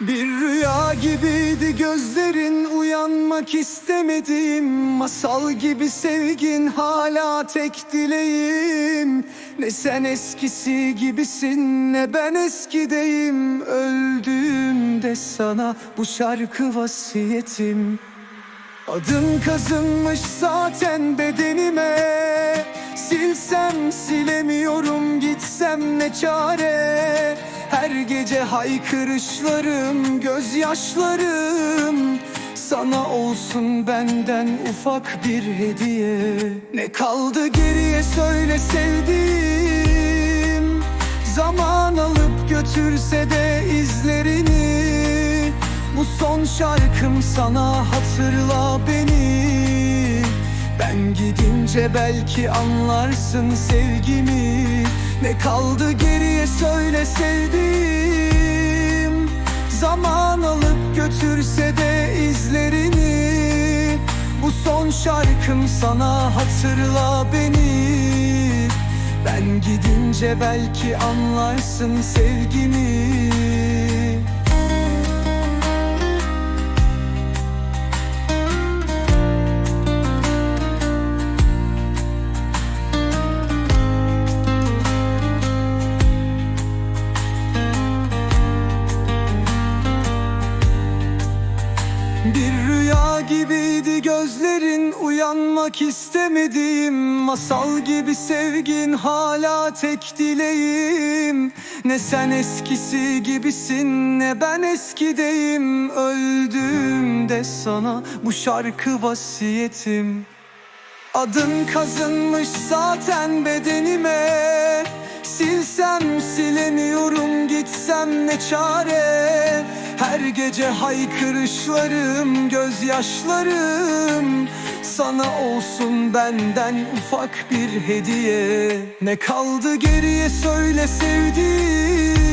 Bir rüya gibiydi gözlerin uyanmak istemedim Masal gibi sevgin hala tek dileğim. Ne sen eskisi gibisin ne ben eskideyim. Öldüğümde sana bu şarkı vasiyetim. Adın kazınmış zaten bedenime. Silsem silemiyorum gitsem ne çare Her gece haykırışlarım gözyaşlarım. Sana olsun benden ufak bir hediye. Ne kaldı geriye söyle sevdiğim. Zaman alıp götürse de izlerini. Bu son şarkım sana hatırla beni. Ben gidince belki anlarsın sevgimi. Ne kaldı geriye söyle sevdiğim. Zaman alıp götürse de izlerini. Bu son şarkım sana hatırla beni. Ben gidince belki anlarsın sevgimi Bir rüya gibiydi gözlerin uyanmak istemedim Masal gibi sevgin hala tek dileğim. Ne sen eskisi gibisin ne ben eskideyim. Öldüğümde sana bu şarkı vasiyetim. Adın kazınmış zaten bedenime. Silsem silemiyorum gitsem ne çare Her gece haykırışlarım gözyaşlarım. Sana olsun benden ufak bir hediye. Ne kaldı geriye söyle sevdiğim.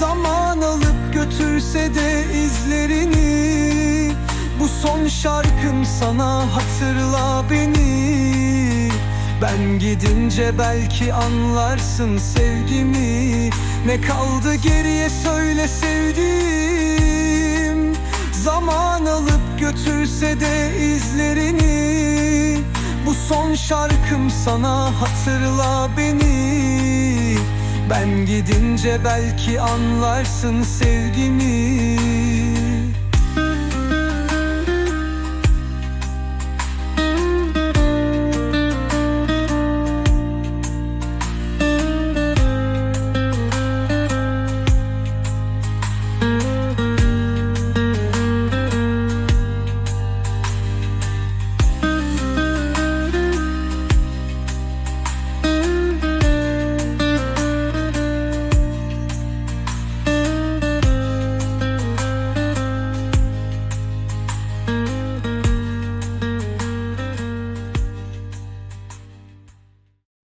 Zaman alıp götürse de izlerini. Bu son şarkım sana hatırla beni Ben gidince belki anlarsın sevgimi. Ne kaldı geriye söyle sevdiğim. Zaman alıp götürse de izlerini. Bu son şarkım sana hatırla beni. Ben gidince belki anlarsın sevgimi